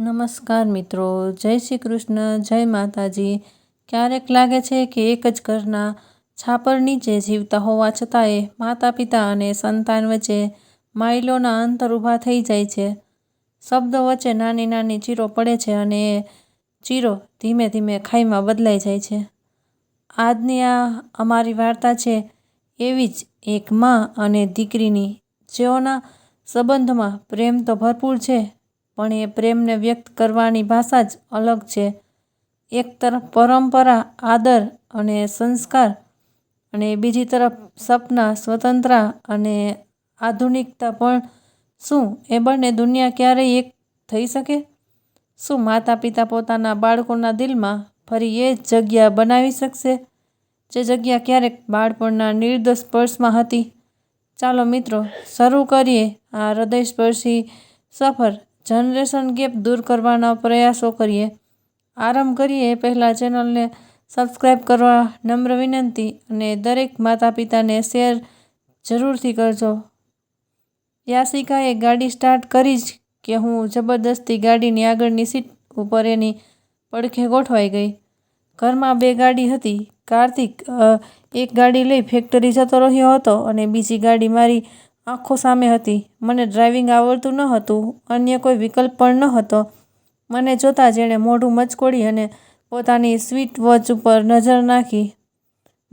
નમસ્કાર મિત્રો, જય શ્રી કૃષ્ણ, જય માતાજી. ક્યારેક લાગે છે કે એક જ ઘરના છાપર નીચે જીવતા હોવા છતાંય માતા પિતા અને સંતાન વચ્ચે માઇલોના અંતર ઊભા થઈ જાય છે. શબ્દો વચ્ચે નાની નાની ચીરો પડે છે અને ચીરો ધીમે ધીમે ખાઈમાં બદલાઈ જાય છે. આજની આ અમારી વાર્તા છે એવી જ એક મા અને દીકરીની. જેઓના સંબંધમાં પ્રેમ તો ભરપૂર છે પણ એ પ્રેમને વ્યક્ત કરવાની ભાષા જ અલગ છે. એક તરફ પરંપરા, આદર અને સંસ્કાર અને બીજી તરફ સપના સ્વતંત્રતા અને આધુનિકતા પણ શું? એ બંને દુનિયા ક્યારેય એક થઈ શકે? શું માતા પિતા પોતાના બાળકોના દિલમાં ફરી એ જ જગ્યા બનાવી શકશે? જે જગ્યા ક્યારેક બાળપણના નિર્દોષ સ્પર્શમાં હતી? ચાલો મિત્રો, શરૂ કરીએ આ હૃદયસ્પર્શી સફર જનરેશન ગેપ દૂર કરવાના પ્રયાસો કરીએ. આરંભ કરીએ પહેલાં ચેનલને સબસ્ક્રાઈબ કરવા નમ્ર વિનંતી અને દરેક માતા પિતાને શેર જરૂરથી કરજો. યાસિકાએ ગાડી સ્ટાર્ટ કરી જ કે હું જબરદસ્તી ગાડીની આગળની સીટ ઉપર એની પડખે ગોઠવાઈ ગઈ. ઘરમાં બે ગાડી હતી. કાર્તિક એક ગાડી લઈ ફેક્ટરી જતો રહ્યો હતો અને બીજી ગાડી મારી આંખો સામે હતી. મને ડ્રાઇવિંગ આવડતું ન હતું, અન્ય કોઈ વિકલ્પ પણ ન હતો. મને જોતાં જેણે મોઢું મચકોડી અને પોતાની સ્વીટ વોચ ઉપર નજર નાખી.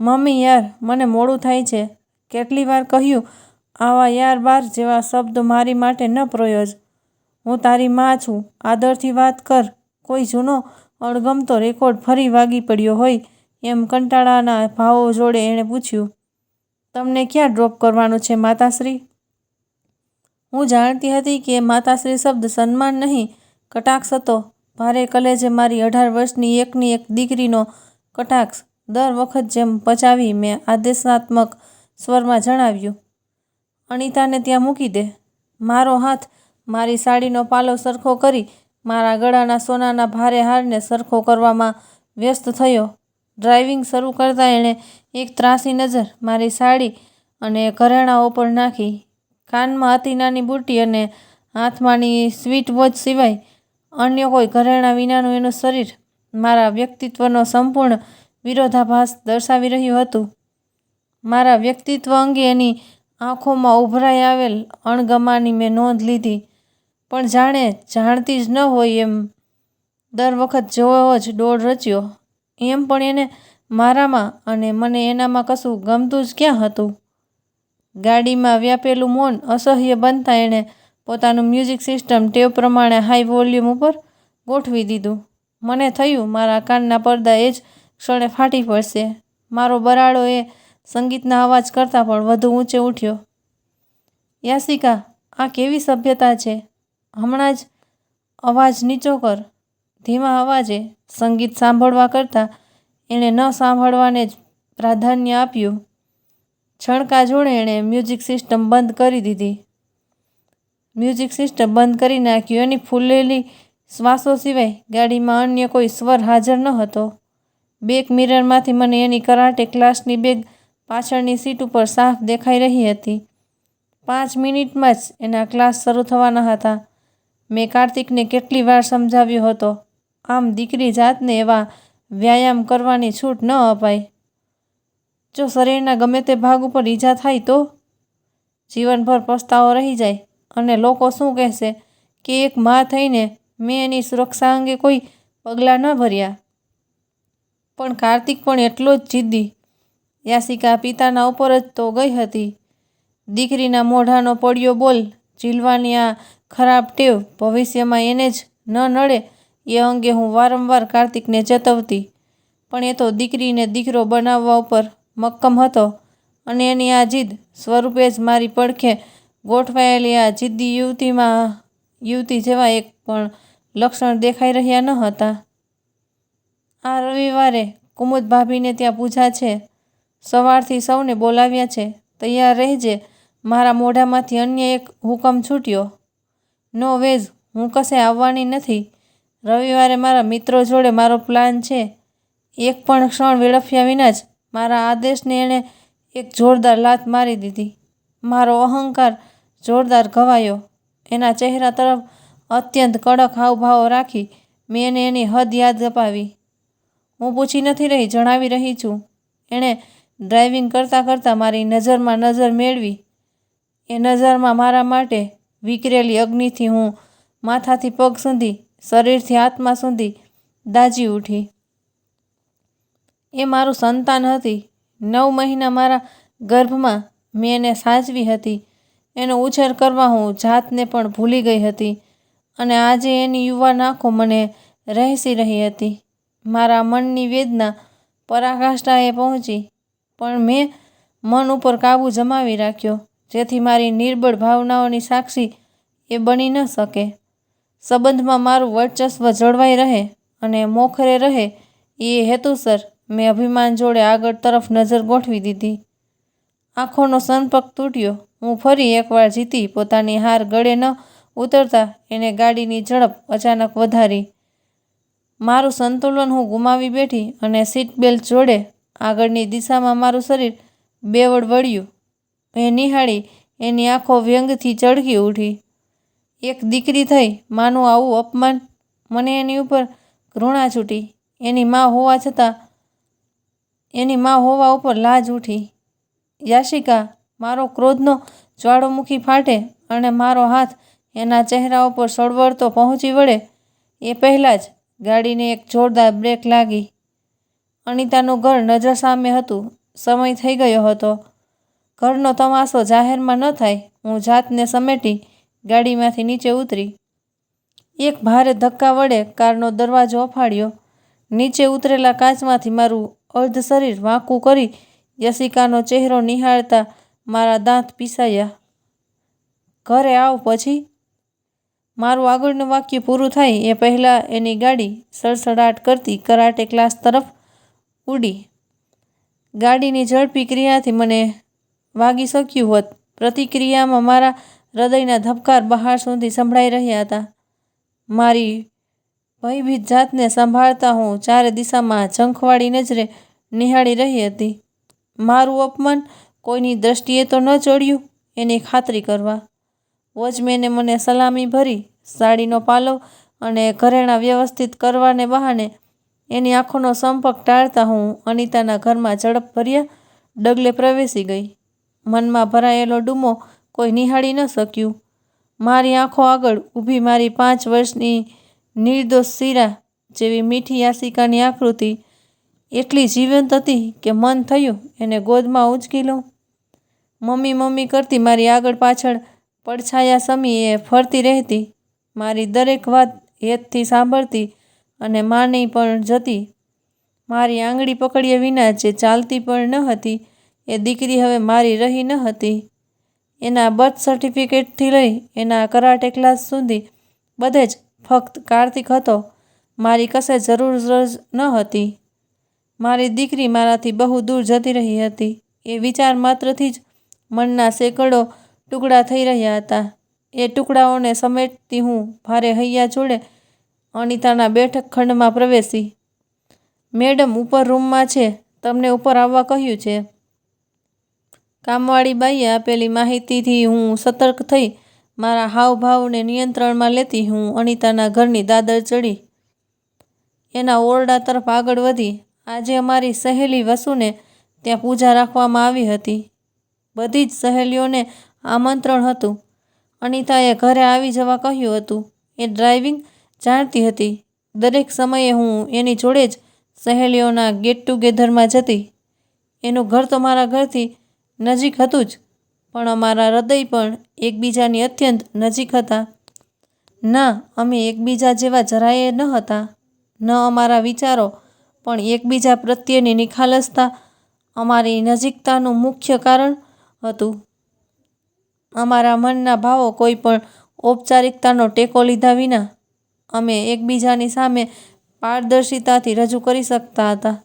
મમ્મી યાર, મને મોડું થાય છે. કેટલી વાર કહ્યું, આવા યાર બાર જેવા શબ્દો મારી માટે ન પ્રયોજ. હું તારી માં છું. આદરથી વાત કર. કોઈ જૂનો અણગમતો રેકોર્ડ ફરી વાગી પડ્યો હોય એમ કંટાળાના ભાવો જોડે એણે પૂછ્યું. તમને ક્યાં ડ્રોપ કરવાનું છે, માતાશ્રી? હું જાણતી હતી કે માતાશ્રી શબ્દ સન્માન નહીં, કટાક્ષ હતો. ભારે કલેજે મારી અઢાર વર્ષની એકની એક દીકરીનો કટાક્ષ દર વખત જેમ પચાવી મેં આદેશાત્મક સ્વરમાં જણાવ્યું, અનિતાને ત્યાં મૂકી દે. મારો હાથ મારી સાડીનો પાલો સરખો કરી, મારા ગળાના સોનાના ભારે હારને સરખો કરવામાં વ્યસ્ત થયો. ડ્રાઇવિંગ શરૂ કરતાં એણે એક ત્રાસી નજર મારી સાડી અને ઘરેણાઓ પર નાખી. કાનમાં અતિ નાની બુટ્ટી અને હાથમાંની સ્વીટ વોચ સિવાય અન્ય કોઈ ઘરેણાં વિનાનું એનું શરીર મારા વ્યક્તિત્વનો સંપૂર્ણ વિરોધાભાસ દર્શાવી રહ્યું હતું. મારા વ્યક્તિત્વ અંગે એની આંખોમાં ઉભરાઈ આવેલ અણગમાની મેં નોંધ લીધી. પણ જાણે જાણતી જ ન હોય એમ. દર વખત જેવો જ ડોળ રચ્યો. એમ પણ એને મારામાં અને મને એનામાં કશું ગમતું જ ક્યાં હતું? ગાડીમાં વ્યાપેલું મૌન અસહ્ય બનતા એણે પોતાનું મ્યુઝિક સિસ્ટમ ટેવ પ્રમાણે હાઈ વોલ્યુમ ઉપર ગોઠવી દીધું. મને થયું મારા કાનના પડદા એ જ ક્ષણે ફાટી પડશે. મારો બરાડો એ સંગીતના અવાજ કરતાં પણ વધુ ઊંચે ઉઠ્યો. યાસિકા, આ કેવી સભ્યતા છે? હમણાં જ અવાજ નીચો કર. ધીમા અવાજે સંગીત સાંભળવા કરતાં એણે ન સાંભળવાને જ પ્રાધાન્ય આપ્યું. છણકા જોડે એણે મ્યુઝિક સિસ્ટમ બંધ કરી દીધી. મ્યુઝિક સિસ્ટમ બંધ કરી નાખ્યું. એની ફૂલેલી શ્વાસો સિવાય ગાડીમાં અન્ય કોઈ સ્વર હાજર ન હતો બેક મિરરમાંથી મને એની કરાટે ક્લાસની બેગ પાછળની સીટ ઉપર સાફ દેખાઈ રહી હતી. પાંચ મિનિટમાં જ એના ક્લાસ શરૂ થવાના હતા. મેં કાર્તિકને કેટલી વાર સમજાવ્યો હતો. આમ દીકરી જાતને એવા વ્યાયામ કરવાની છૂટ ન અપાય. જો શરીરના ગમે તે ભાગ ઉપર ઈજા થાય તો? જીવનભર પસ્તાવો રહી જાય અને લોકો શું કહેશે કે એક મા થઈને મેં એની સુરક્ષા અંગે કોઈ પગલાં ન ભર્યા? પણ કાર્તિક પણ એટલો જ જિદ્દી. યાસિકા પિતાના ઉપર જ તો ગઈ હતી. દીકરીના મોઢાનો પડ્યો બોલ ઝીલવાની આ ખરાબ ટેવ ભવિષ્યમાં એને જ ન નડે એ અંગે હું વારંવાર કાર્તિકને ચેતવતી. પણ એ તો દીકરીને દીકરો બનાવવા ઉપર મક્કમ હતો અને એની આ જીદ સ્વરૂપે જ મારી પડખે ગોઠવાયેલી આ જિદ્દી યુવતીમાં, યુવતી જેવા એક પણ લક્ષણ દેખાઈ રહ્યા ન હતા. આ રવિવારે કુમુદ ભાભીને ત્યાં પૂજા છે. સવારથી સૌને બોલાવ્યા છે. તૈયાર રહેજે. મારા મોઢામાંથી અન્ય એક હુકમ છૂટ્યો. નો વેઝ હું કશે આવવાની નથી. રવિવારે મારા મિત્રો જોડે મારો પ્લાન છે. એક પણ ક્ષણ વેડફ્યા વિના જ મારા આદેશને એણે એક જોરદાર લાત મારી દીધી. મારો અહંકાર જોરદાર ઘવાયો. એના ચહેરા તરફ અત્યંત કડક હાવભાવો રાખી મેં એને એની હદ યાદ અપાવી. હું પૂછી નથી રહી, જણાવી રહી છું. એણે ડ્રાઇવિંગ કરતાં કરતાં મારી નજરમાં નજર મેળવી. એ નજરમાં મારા માટે વિકરેલી અગ્નિથી હું માથાથી પગ સુધી શરીરથી આત્મા સુધી દાજી ઉઠી. એ મારું સંતાન હતી. નવ મહિના મારા ગર્ભમાં મેં એને સાચવી હતી. એનો ઉછેર કરવા હું જાતને પણ ભૂલી ગઈ હતી અને આજે એની યુવાન આંખો મને રહેસી રહી હતી. મારા મનની વેદના પરાકાષ્ઠાએ પહોંચી, પણ મેં મન ઉપર કાબૂ જમાવી રાખ્યો, જેથી મારી નિર્બળ ભાવનાઓની સાક્ષી એ બની ન શકે. સંબંધમાં મારું વર્ચસ્વ જળવાઈ રહે અને મોખરે રહે એ હેતુસર મેં અભિમાન જોડે આગળ તરફ નજર ગોઠવી દીધી. આંખોનો સંપર્ક તૂટ્યો. હું ફરી એકવાર જીતી પોતાની હાર ગળે ન ઉતરતા એને ગાડીની ઝડપ અચાનક વધારી. મારું સંતુલન હું ગુમાવી બેઠી અને સીટ બેલ્ટ જોડે આગળની દિશામાં મારું શરીર બેવડ વળ્યું. એ નિહાળી એની આંખો વ્યંગથી ચળકી ઉઠી. એક દીકરી થઈ, માનું આવું અપમાન? મને એની ઉપર ઘૃણા છૂટી. એની માં હોવા છતાં, એની માં હોવા ઉપર લાજ ઉઠી. યાશિકા, મારો ક્રોધનો જ્વાળોમુખી ફાટે અને મારો હાથ એના ચહેરા ઉપર સળવળતો પહોંચી વળે, એ પહેલાં જ ગાડીને એક જોરદાર બ્રેક લાગી. અનિતાનું ઘર નજર સામે હતું. સમય થઈ ગયો હતો. ઘરનો તમાશો જાહેરમાં ન થાય. હું જાતને સમેટી ગાડીમાંથી નીચે ઉતરી. એક ભારે ધક્કા વડે કારનો દરવાજો અફાડ્યો નીચે ઉતરેલા કાચમાંથી મારું અર્ધ શરીર વાંકું કરી યશિકાનો ચહેરો નિહાળતા મારા દાંત પીસાયા. ઘરે આવ પછી. મારું આગળનું વાક્ય પૂરું થાય એ પહેલાં એની ગાડી સડસડાટ કરતી કરાટે ક્લાસ તરફ ઉડી. ગાડીની ઝડપી ક્રિયાથી મને વાગી શક્યું હોત. પ્રતિક્રિયામાં મારા હૃદયના ધબકાર બહાર સુધી સંભળાઈ રહ્યા હતા. મારી ભયભીત જાતને સંભાળતા હું ચારે દિશામાં ઝંખવાળી નજરે નિહાળી રહી હતી. મારું અપમાન કોઈની દ્રષ્ટિએ તો ન ચડ્યું એની ખાતરી કરવા. વોચમેને મને સલામી ભરી, સાડીનો પાલવ અને ઘરેણાં વ્યવસ્થિત કરવાને બહાને એની આંખોનો સંપર્ક ટાળતા હું અનિતાના ઘરમાં ઝડપ ભર્યા ડગલે પ્રવેશી ગઈ. મનમાં ભરાયેલો ડૂમો કોઈ નિહાળી ન શક્યું. મારી આંખો આગળ ઊભી મારી પાંચ વર્ષની નિર્દોષ શીરા જેવી મીઠી યાસિકાની આકૃતિ એટલી જીવંત હતી કે મન થયું એને ગોદમાં ઉંચકી લઉં. મમ્મી મમ્મી કરતી મારી આગળ પાછળ પડછાયા સમી એ ફરતી રહેતી. મારી દરેક વાત હેતથી સાંભળતી અને માની પણ જતી. મારી આંગળી પકડ્યા વિના જે ચાલતી પણ ન હતી, એ દીકરી હવે મારી રહી ન હતી. એના બર્થ સર્ટિફિકેટથી લઈ એના કરાટે ક્લાસ સુધી બધે જ ફક્ત કાર્તિક હતો. મારી કશે જરૂર જ ન હતી. મારી દીકરી મારાથી બહુ દૂર જતી રહી હતી. એ વિચાર માત્રથી જ મનના સેંકડો ટુકડા થઈ રહ્યા હતા. એ ટુકડાઓને સમેટતી હું ભારે હૈયા જોડે અનિતાના બેઠક ખંડમાં પ્રવેશી. મેડમ ઉપર રૂમમાં છે. તમને ઉપર આવવા કહ્યું છે. કામવાળી બાઈએ આપેલી માહિતીથી હું સતર્ક થઈ મારા હાવભાવને નિયંત્રણમાં લેતી હું અનિતાના ઘરની દાદર ચડી. એના ઓરડા તરફ આગળ વધી. આજે અમારી સહેલી વસુને ત્યાં પૂજા રાખવામાં આવી હતી. બધી જ સહેલીઓને આમંત્રણ હતું. અનિતાએ ઘરે આવી જવા કહ્યું હતું. એ ડ્રાઇવિંગ જાણતી હતી. દરેક સમયે હું એની જોડે જ સહેલીઓના ગેટ ટુગેધરમાં જતી. એનું ઘર તો મારા ઘરથી નજીક હતું જ, પણ અમારા હૃદય પણ એકબીજાની અત્યંત નજીક હતા. ના, અમે એકબીજા જેવા જરાયે ન હતા, ન અમારા વિચારો, પણ એકબીજા પ્રત્યેની નિખાલસતા અમારી નજીકતાનું મુખ્ય કારણ હતું. અમારા મનના ભાવો કોઈ પણ ઔપચારિકતાનો ટેકો લીધા વિના અમે એકબીજાની સામે પારદર્શિતાથી રજૂ કરી શકતા હતા.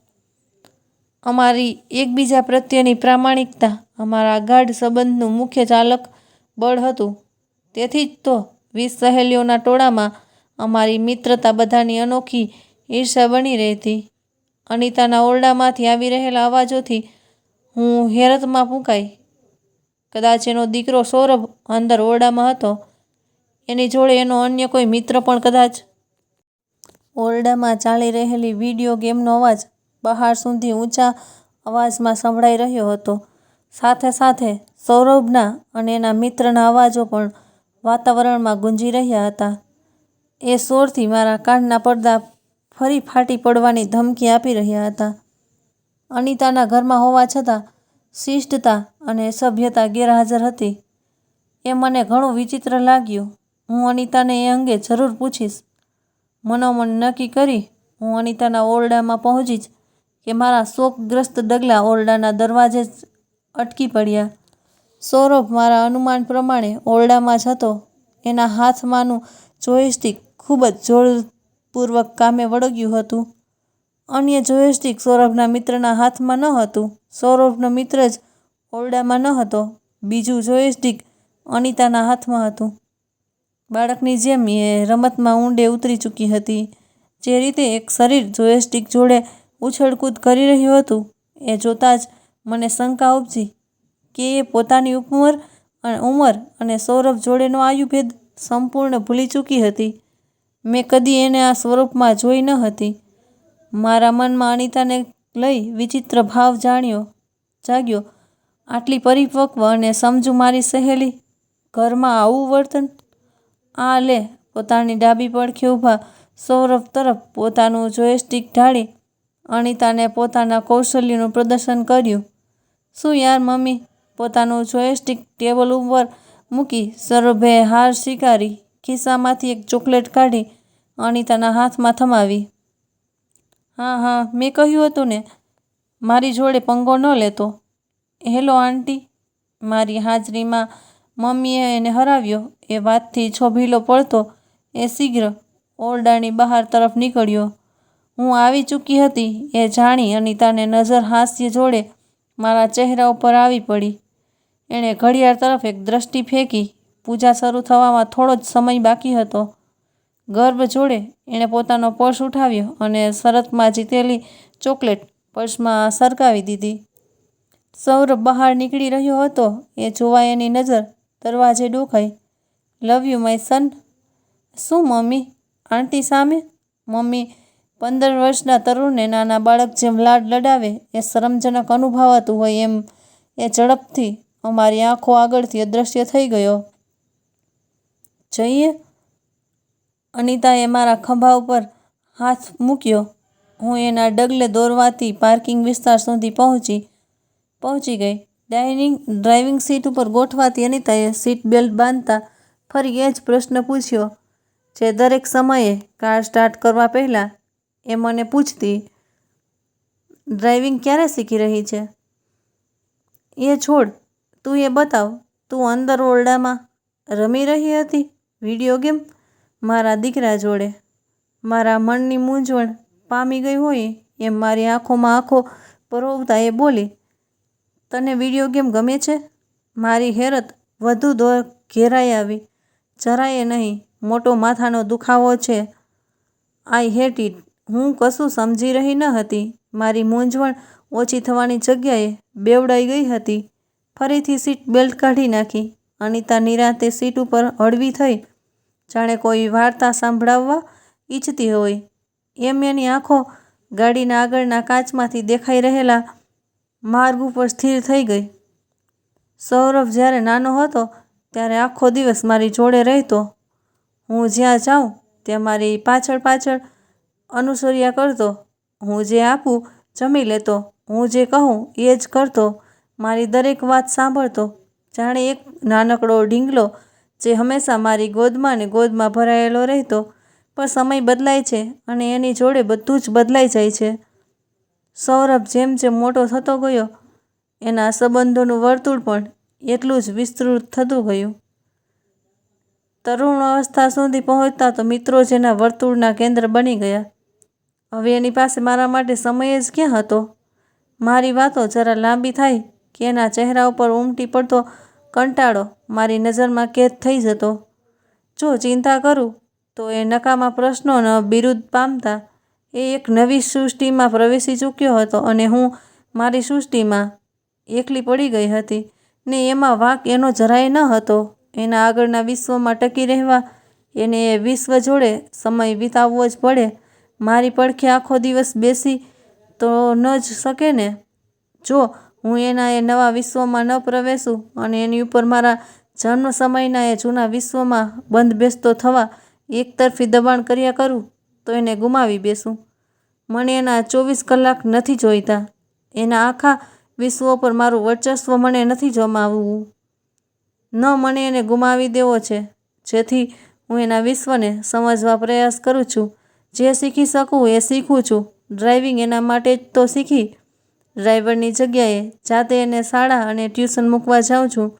અમારી એકબીજા પ્રત્યેની પ્રામાણિકતા, અમારા ગાઢ સંબંધનું મુખ્ય ચાલક બળ હતું. તેથી જ તો વીસ સહેલીઓના ટોળામાં અમારી મિત્રતા બધાની અનોખી ઈર્ષા બની રહેતી. અનિતાના ઓરડામાંથી આવી રહેલા અવાજોથી હું હેરતમાં ફૂંકાઈ. કદાચ એનો દીકરો સૌરભ અંદર ઓરડામાં હતો. એની જોડે એનો અન્ય કોઈ મિત્ર પણ કદાચ ઓરડામાં ચાલી રહેલી વીડિયો ગેમનો અવાજ બહાર સુધી ઊંચા અવાજમાં સંભળાઈ રહ્યો હતો. સાથે સાથે સૌરભના અને એના મિત્રના અવાજો પણ વાતાવરણમાં ગુંજી રહ્યા હતા. એ શોરથી મારા કાનના પડદા ફરી ફાટી પડવાની ધમકી આપી રહ્યા હતા. અનિતાના ઘરમાં હોવા છતાં શિષ્ટતા અને સભ્યતા ગેરહાજર હતી. એ મને ઘણું વિચિત્ર લાગ્યું. હું અનિતાને એ અંગે જરૂર પૂછીશ. મનોમન નક્કી કરી હું અનિતાના ઓરડામાં પહોંચી જ કે મારા શોકગ્રસ્ત ડગલા ઓરડાના દરવાજે જ અટકી પડ્યા. સૌરભ મારા અનુમાન પ્રમાણે ઓરડામાં જ હતો. એના હાથમાંનું જોયસ્ટિક ખૂબ જ જોરપૂર્વક કામે વળગ્યું હતું. અન્ય જોયસ્ટિક સૌરભના મિત્રના હાથમાં ન હતું. સૌરભનો મિત્ર જ ઓરડામાં ન હતો. બીજું જોયસ્ટિક અનિતાના હાથમાં હતું. બાળકની જેમ એ રમતમાં ઊંડે ઉતરી ચૂકી હતી. જે રીતે એક શરીર જોયસ્ટિક જોડે ઉછળકૂદ કરી રહ્યું હતું. એ જોતાં જ મને શંકા ઉપજી કે એ પોતાની ઉંમર ઉંમર અને સૌરભ જોડેનો આયુભેદ સંપૂર્ણ ભૂલી ચૂકી હતી. મેં કદી એને આ સ્વરૂપમાં જોઈ ન હતી. મારા મનમાં અનિતાને લઈ વિચિત્ર ભાવ જાણ્યો, જાગ્યો. આટલી પરિપક્વ અને સમજુ મારી સહેલી ઘરમાં આવું વર્તન? આ લે, પોતાની ડાબી પડખે ઊભા સૌરભ તરફ પોતાનું જોયસ્ટિક ઢાળી અનિતાને પોતાના કૌશલ્યનું પ્રદર્શન કર્યું. શું યાર, મમ્મી? પોતાનું જોયસ્ટિક ટેબલ ઉપર મૂકી સૌરભે હાર સ્વીકારી, ખિસ્સામાંથી એક ચોકલેટ કાઢી અણિતાના હાથમાં થમાવી. હા હા, મેં કહ્યું હતું ને, મારી જોડે પંગો ન લેતો. Hello, aunty. મારી હાજરીમાં મમ્મીએ એને હરાવ્યો. એ વાતથી છોભીલો પડતો, એ શીઘ્ર ઓરડાની બહાર તરફ નીકળ્યો. હું આવી ચૂકી હતી એ જાણી અનિતાને નજર હાસ્ય જોડે મારા ચહેરા ઉપર આવી પડી. એણે ઘડિયાળ તરફ એક દ્રષ્ટિ ફેંકી. પૂજા શરૂ થવામાં થોડો જ સમય બાકી હતો. ગર્ભ જોડે એણે પોતાનો પર્સ ઉઠાવ્યો અને શરતમાં જીતેલી ચોકલેટ પર્સમાં સરકાવી દીધી. સૌરભ બહાર નીકળી રહ્યો હતો. એ જોવા એની નજર દરવાજે ડોકાઈ લવ યુ, માય સન. શું, મમ્મી? આંટી સામે? મમ્મી પંદર વર્ષના તરુણને નાના બાળક જેમ લાડ લડાવે એ શરમજનક અનુભવાતું હોય એમ એ ઝડપથી અમારી આંખો આગળથી અદૃશ્ય થઈ ગયો. જઈએ? અનિતાએ મારા ખભા ઉપર હાથ મૂક્યો. હું એના ડગલે દોરવાથી પાર્કિંગ વિસ્તાર સુધી પહોંચી પહોંચી ગઈ. ડાઇનિંગ, ડ્રાઇવિંગ સીટ ઉપર ગોઠવાતી અનિતાએ સીટ બેલ્ટ બાંધતા ફરી એ જ પ્રશ્ન પૂછ્યો, જે દરેક સમયે કાર સ્ટાર્ટ કરવા પહેલાં એ મને પૂછતી, ડ્રાઇવિંગ ક્યારે શીખી રહી છે? એ છોડ, તું એ બતાવ, તું અંદર ઓરડામાં રમી રહી હતી? Video game? મારા દીકરા જોડે. મારા મનની મૂંઝવણ પામી ગઈ હોય એમ મારી આંખોમાં આંખો પરોવતા એ બોલી, તને વીડિયો ગેમ ગમે છે? મારી હેરત વધુ દોર ઘેરાઈ આવી. જરાય નહીં, મોટો માથાનો દુખાવો છે. I hate it. હું કશું સમજી રહી ન હતી. મારી મૂંઝવણ ઓછી થવાની જગ્યાએ બેવડાઈ ગઈ હતી. ફરીથી સીટ બેલ્ટ કાઢી નાખી. અનિતા નિરાંતે સીટ ઉપર હળવી થઈ. જાણે કોઈ વાર્તા સાંભળાવવા ઈચ્છતી હોય. એમ એની આંખો ગાડીના આગળના કાચમાંથી દેખાઈ રહેલા માર્ગ ઉપર સ્થિર થઈ ગઈ. સૌરભ જ્યારે નાનો હતો, ત્યારે આખો દિવસ મારી જોડે રહેતો. હું જ્યાં જાઉં, ત્યાં મારી પાછળ પાછળ અનુસર્યા કરતો, હું જે આપું જમી લેતો, હું જે કહું એ જ કરતો. મારી દરેક વાત સાંભળતો, જાણે એક નાનકડો ઢીંગલો જે હંમેશા મારી ગોદમાં ને ગોદમાં ભરાયેલો રહેતો, પણ સમય બદલાય છે અને એની જોડે બધું જ બદલાઈ જાય છે. સૌરભ જેમ જેમ મોટો થતો ગયો, એના સંબંધોનું વર્તુળ પણ એટલું જ વિસ્તૃત થતું ગયું. તરુણ અવસ્થા સુધી પહોંચતા તો મિત્રો જેના વર્તુળના કેન્દ્ર બની ગયા. હવે એની પાસે મારા માટે સમય જ ક્યાં હતો? મારી વાતો જરા લાંબી થાય કે એના ચહેરા ઉપર ઉમટી પડતો કંટાળો મારી નજરમાં કેદ થઈ જતો. જો ચિંતા કરું તો એ નકામા પ્રશ્નોનો બિરુદ પામતા એ એક નવી સૃષ્ટિમાં પ્રવેશી ચૂક્યો હતો અને હું મારી સૃષ્ટિમાં એકલી પડી ગઈ હતી ને એમાં વાંક એનો જરાય ન હતો. એના આગળના વિશ્વમાં ટકી રહેવા એને એ વિશ્વ જોડે સમય વિતાવવો જ પડે મારી પડખે આખો દિવસ બેસી તો ન જ શકે ને? જો, હું એના એ નવા વિશ્વમાં ન પ્રવેશું અને એની ઉપર મારા જન્મ સમયના એ જૂના વિશ્વમાં બંધ બેસતો થવા એકતરફી દબાણ કર્યા કરું, તો એને ગુમાવી બેસું. મને એના ચોવીસ કલાક નથી જોઈતા. એના આખા વિશ્વ પર મારું વર્ચસ્વ મને નથી જમાવવું. ન મને એને ગુમાવી દેવો છે, જેથી હું એના વિશ્વને સમજવા પ્રયાસ કરું છું. જે શીખી શકું એ શીખું છું. ડ્રાઇવિંગ એના માટે જ તો શીખી. ડ્રાઈવરની જગ્યાએ જાતે એને શાળા અને ટ્યુશન મૂકવા જાઉં છું.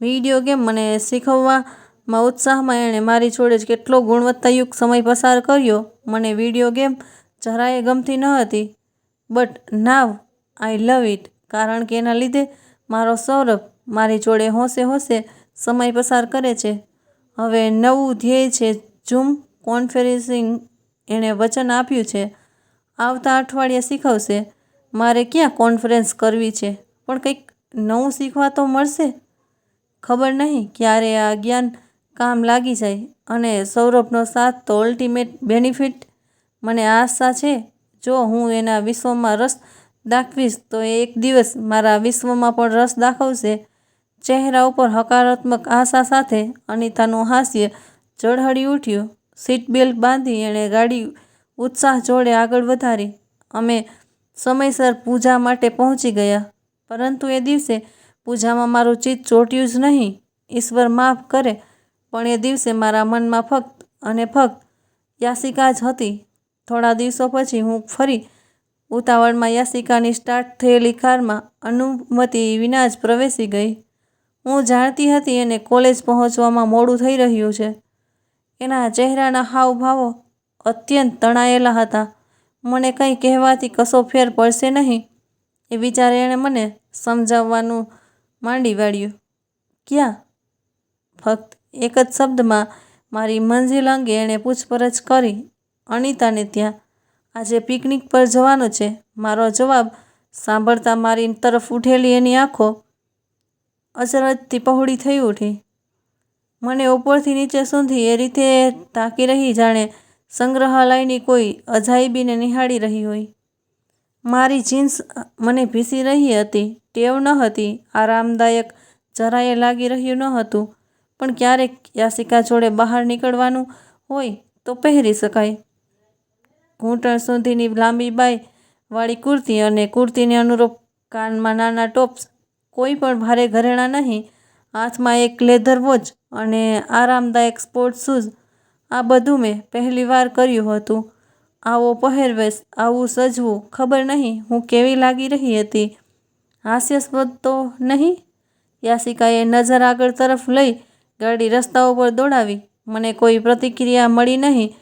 વીડિયો ગેમ મને શીખવવામાં ઉત્સાહમાં એણે મારી જોડે જ કેટલો ગુણવત્તાયુક્ત સમય પસાર કર્યો. મને વીડિયો ગેમ જરાય ગમતી ન હતી. But now, I love it, કારણ કે એના લીધે મારો સૌરભ મારી જોડે હોંશે હોંશે સમય પસાર કરે છે. હવે નવું ધ્યેય છે ઝૂમ કોન્ફરન્સિંગ એણે વચન આપ્યું છે. આવતા અઠવાડિયે શીખવશે, મારે ક્યાં કોન્ફરન્સ કરવી છે? પણ કંઈક નવું શીખવા તો મળશે? ખબર નહીં ક્યારે આ જ્ઞાન કામ લાગી જાય અને સૌરભનો સાથ તો અલ્ટિમેટ બેનિફિટ મને આશા છે, જો હું એના વિશ્વમાં રસ દાખવીશ, તો એ એક દિવસ મારા વિશ્વમાં પણ રસ દાખવશે. ચહેરા ઉપર હકારાત્મક આશા સાથે અનિતાનું હાસ્ય ઝળહળી ઉઠ્યું. સીટ બેલ્ટ બાંધી એણે ગાડી ઉત્સાહ જોડે આગળ વધારી. અમે સમયસર પૂજા માટે પહોંચી ગયા. પરંતુ એ દિવસે પૂજામાં મારું ચિત્ત ચોટ્યું જ નહીં. ઈશ્વર માફ કરે, પણ એ દિવસે મારા મનમાં ફક્ત અને ફક્ત યાસિકા જ હતી. થોડા દિવસો પછી હું ફરી ઉતાવળમાં યાસિકાની સ્ટાર્ટ થયેલી કારમાં અનુમતિ વિના જ પ્રવેશી ગઈ. હું જાણતી હતી એને કોલેજ પહોંચવામાં મોડું થઈ રહ્યું છે. એના ચહેરાના હાવભાવો અત્યંત તણાયેલા હતા. મને કંઈ કહેવાથી કશો ફેર પડશે નહીં, એ વિચારે એણે મને સમજાવવાનું માંડી વાળ્યું. ક્યાં? ફક્ત એક જ શબ્દમાં મારી મંજિલ અંગે એણે પૂછપરછ કરી. અનિતાને ત્યાં. આજે પિકનિક પર જવાનું છે. મારો જવાબ સાંભળતા મારી તરફ ઉઠેલી એની આંખો અચરજથી પહોળી થઈ ઉઠી. મને ઉપરથી નીચે સુધી એ રીતે તાકી રહી જાણે સંગ્રહાલયની કોઈ અજાયબીને નિહાળી રહી હોય. મારી જીન્સ મને ભીસી રહી હતી, ટેવ ન હતી, આરામદાયક જરાયે લાગી રહ્યું ન હતું. પણ ક્યારેક યાસિકા જોડે બહાર નીકળવાનું હોય તો પહેરી શકાય. ઘૂંટણ સુધીની લાંબી બાય વાળી કુર્તી અને કુર્તીને અનુરૂપ કાનમાં નાના ટોપ્સ કોઈ પણ ભારે ઘરેણાં નહીં હાથમાં એક લેધર વોચ અને આરામદાયક સ્પોર્ટ શૂઝ, આ બધું મેં પહેલીવાર કર્યું હતું. આવો પહેરવેશ આવું સજવું, ખબર નહીં હું કેવી લાગી રહી હતી. હાસ્યાસ્પદ તો નહીં? યાસિકાએ નજર આગળ તરફ લઈ ગાડી રસ્તા ઉપર દોડાવી. મને કોઈ પ્રતિક્રિયા મળી નહીં,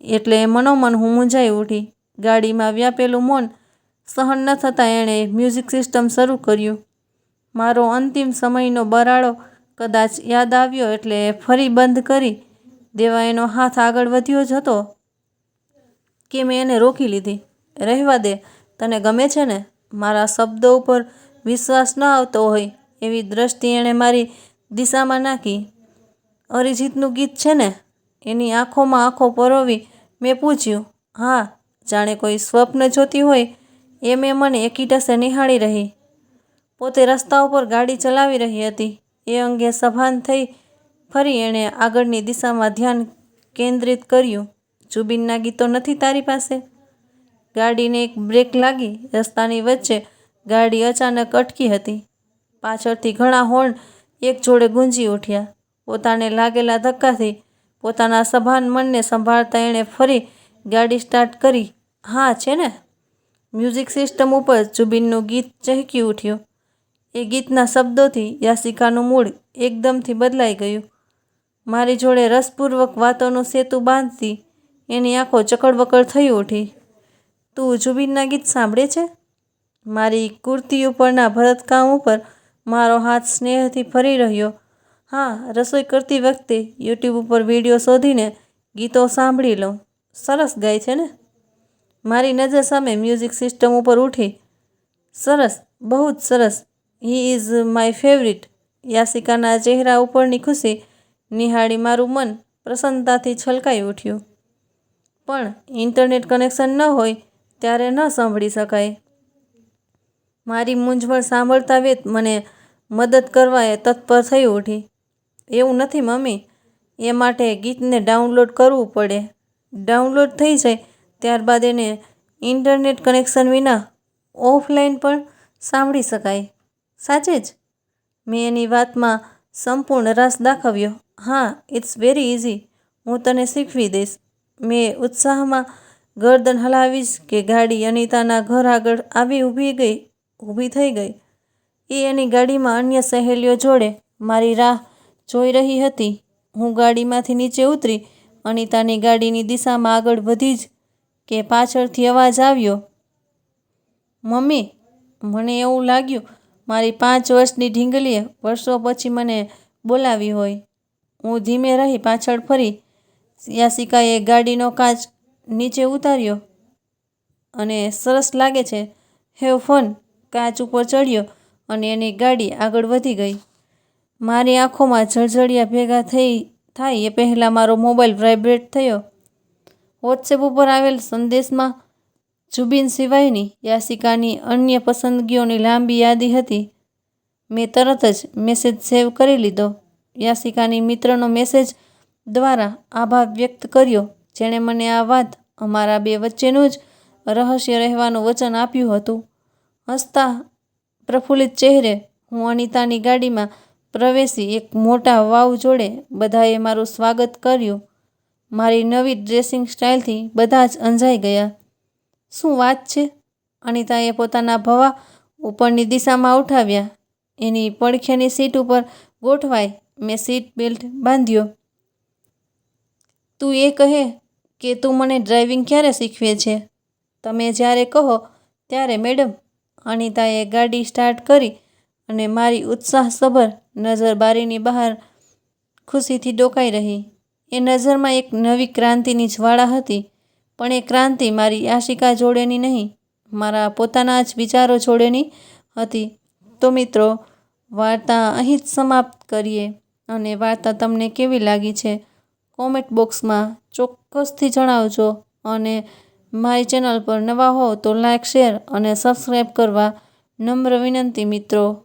એટલે મનોમન હું મૂંઝાઈ ઉઠી. ગાડીમાં વ્યાપેલું મૌન સહન ન થતાં એણે મ્યુઝિક સિસ્ટમ શરૂ કર્યું. મારો અંતિમ સમયનો બરાડો કદાચ યાદ આવ્યો એટલે ફરી બંધ કરી દેવા એનો હાથ આગળ વધ્યો જ હતો. કે મેં એને રોકી લીધી? રહેવા દે, તને ગમે છે ને? મારા શબ્દો ઉપર વિશ્વાસ ન આવતો હોય એવી દ્રષ્ટિ એણે મારી દિશામાં નાખી. અરિજીતનું ગીત છે ને? એની આંખોમાં આંખો પરોવી મેં પૂછ્યું, હા, જાણે કોઈ સ્વપ્ન જોતી હોય? એ મેં મને એકીટસે નિહાળી રહી. પોતે રસ્તા ઉપર ગાડી ચલાવી રહી હતી. એ અંગે સભાન થઈ ફરી એણે આગળની દિશામાં ધ્યાન કેન્દ્રિત કર્યું. જુબિનના ગીતો નથી તારી પાસે? ગાડીને એક બ્રેક લાગી. રસ્તાની વચ્ચે ગાડી અચાનક અટકી હતી. પાછળથી ઘણા હોર્ન એક જોડે ગુંજી ઉઠ્યા. પોતાને લાગેલા ધક્કાથી પોતાના સભાન મનને સંભાળતા એણે ફરી ગાડી સ્ટાર્ટ કરી. હા, છે ને? મ્યુઝિક સિસ્ટમ ઉપર જુબિનનું ગીત ચહેકી ઉઠ્યું. એ ગીતના શબ્દોથી યાસિકાનું મૂળ એકદમથી બદલાઈ ગયું. મારી જોડે રસપૂર્વક વાતોનો સેતુ બાંધતી એની આંખો ચકડબકડ થઈ ઉઠી. તું જુબીનના ગીત સાંભળે છે? મારી કુર્તી ઉપરના ભરતકામ ઉપર મારો હાથ સ્નેહથી ફરી રહ્યો. હા, રસોઈ કરતી વખતે યુટ્યુબ ઉપર વીડિયો શોધીને ગીતો સાંભળી લઉં. સરસ ગાય છે ને? મારી નજર સામે મ્યુઝિક સિસ્ટમ ઉપર ઉઠી. સરસ, બહુ જ સરસ. હી ઇઝ માય ફેવરિટ યાસિકાના ચહેરા ઉપરની ખુશી નિહાળી મારું મન પ્રસન્નતાથી છલકાઈ ઉઠ્યું. પણ ઇન્ટરનેટ કનેક્શન ન હોય ત્યારે ન સાંભળી શકાય. મારી મૂંઝવણ સાંભળતા વેત મને મદદ કરવા એ તત્પર થઈ ઉઠી. એવું નથી, મમ્મી. એ માટે ગીતને ડાઉનલોડ કરવું પડે. ડાઉનલોડ થઈ જાય ત્યારબાદ એને ઇન્ટરનેટ કનેક્શન વિના ઓફલાઈન પણ સાંભળી શકાય. સાચે જ. મેં એની વાતમાં સંપૂર્ણ રસ દાખવ્યો. હા ઇટ્સ વેરી ઇઝી હું તને શીખવી દઈશ. મેં ઉત્સાહમાં ગરદન હલાવીશ કે ગાડી અનિતાના ઘર આગળ આવી ઊભી ગઈ, ઊભી થઈ ગઈ. એ એની ગાડીમાં અન્ય સહેલીઓ જોડે મારી રાહ જોઈ રહી હતી. હું ગાડીમાંથી નીચે ઉતરી, અનિતાની ગાડીની દિશામાં આગળ વધી જ કે પાછળથી અવાજ આવ્યો. મમ્મી, મને એવું લાગ્યું મારી પાંચ વર્ષની ઢીંગલીએ વર્ષો પછી મને બોલાવી હોય. હું ધીમે રહી પાછળ ફરી. યાસિકાએ ગાડીનો કાચ નીચે ઉતાર્યો અને સરસ લાગે છે. હેવ ફન, કાચ ઉપર ચડ્યો અને એની ગાડી આગળ વધી ગઈ. મારી આંખોમાં જળજળિયા ભેગા થઈ, થાય એ પહેલાં મારો મોબાઈલ વાઇબ્રેટ થયો. વોટ્સએપ ઉપર આવેલ સંદેશમાં જુબિન સિવાયની યાસિકાની અન્ય પસંદગીઓની લાંબી યાદી હતી. મેં તરત જ મેસેજ સેવ કરી લીધો. યાસિકાની મિત્રનો મેસેજ દ્વારા આભાર વ્યક્ત કર્યો, જેણે મને આ વાત અમારા બે વચ્ચેનું જ રહસ્ય રહેવાનું વચન આપ્યું હતું. હસતા પ્રફુલ્લિત ચહેરે હું અનિતાની ગાડીમાં પ્રવેશી એક મોટા વાવ જોડે બધાએ મારું સ્વાગત કર્યું. મારી નવી ડ્રેસિંગ સ્ટાઇલથી બધા જ અંજાઈ ગયા. શું વાત છે? અનિતાએ પોતાના ભવા ઉપરની દિશામાં ઉઠાવ્યા. એની પડખેની સીટ ઉપર ગોઠવાય મેં સીટ બેલ્ટ બાંધ્યો. તું એ કહે કે તું મને ડ્રાઇવિંગ ક્યારે શીખવે છે? તમે જ્યારે કહો ત્યારે મેડમ, અનિતાએ ગાડી સ્ટાર્ટ કરી અને મારી ઉત્સાહસભર નજર બારીની બહાર ખુશીથી ડોકાઈ રહી. એ નજરમાં એક નવી ક્રાંતિની જ્વાળા હતી. પણ એ ક્રાંતિ મારી આશિકા જોડેની નહીં, મારા પોતાના જ વિચારો જોડેની હતી. તો મિત્રો, વાર્તા અહીં જ સમાપ્ત કરીએ અને વાર્તા તમને કેવી લાગી છે કોમેન્ટ બોક્સમાં ચોક્કસથી જણાવજો અને મારી ચેનલ પર નવા હો તો લાઇક શેર અને સબસ્ક્રાઈબ કરવા નમ્ર વિનંતી મિત્રો.